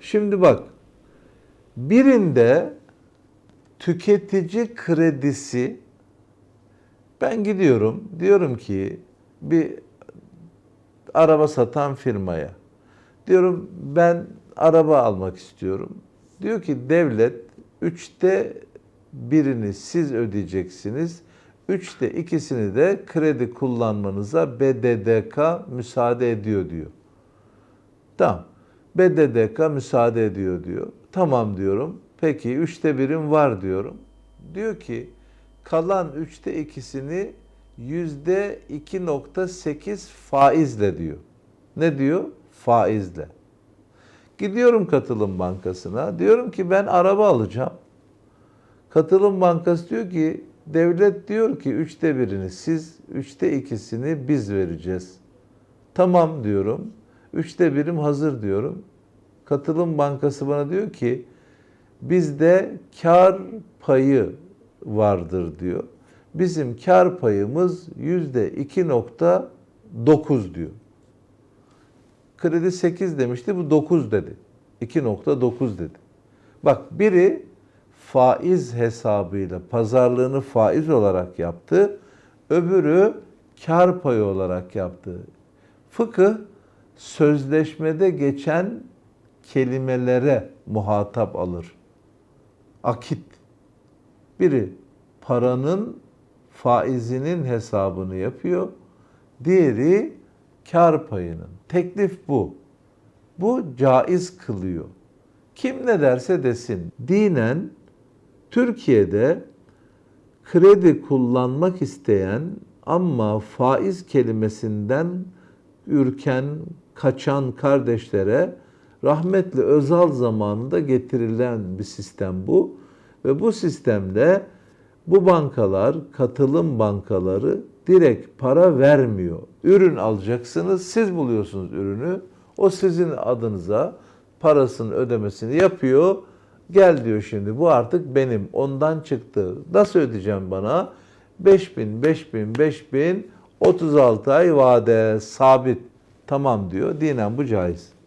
Şimdi bak birinde tüketici kredisi ben gidiyorum diyorum ki bir araba satan firmaya diyorum ben araba almak istiyorum. Diyor ki devlet üçte birini siz ödeyeceksiniz. Üçte ikisini de kredi kullanmanıza BDDK müsaade ediyor diyor. Tamam. BDDK müsaade ediyor diyor. Tamam diyorum. Peki üçte birim var diyorum. Diyor ki kalan üçte ikisini yüzde 2.8 faizle diyor. Ne diyor? Faizle. Gidiyorum katılım bankasına. Diyorum ki ben araba alacağım. Katılım bankası diyor ki devlet diyor ki üçte birini siz, üçte ikisini biz vereceğiz. Tamam diyorum. Üçte birim hazır diyorum. Katılım bankası bana diyor ki bizde kar payı vardır diyor. Bizim kar payımız yüzde 2.9 diyor. Kredi 8 demişti bu 9 dedi. 2.9 dedi. Bak biri faiz hesabıyla pazarlığını faiz olarak yaptı. Öbürü kar payı olarak yaptı. Fıkıh sözleşmede geçen kelimelere muhatap alır. Akit. Biri paranın faizinin hesabını yapıyor. Diğeri kar payının. Teklif bu. Bu caiz kılıyor. Kim ne derse desin. Dinen Türkiye'de kredi kullanmak isteyen ama faiz kelimesinden ürken, kaçan kardeşlere rahmetli Özal zamanında getirilen bir sistem bu. Ve bu sistemde bu bankalar, katılım bankaları direkt para vermiyor. Ürün alacaksınız, siz buluyorsunuz ürünü. O sizin adınıza parasının ödemesini yapıyor. Gel diyor şimdi bu artık benim. Ondan çıktı. Nasıl ödeyeceğim bana? 5000, 5000, 5000, 36 ay vade sabit. Tamam diyor. Dinen bu caiz.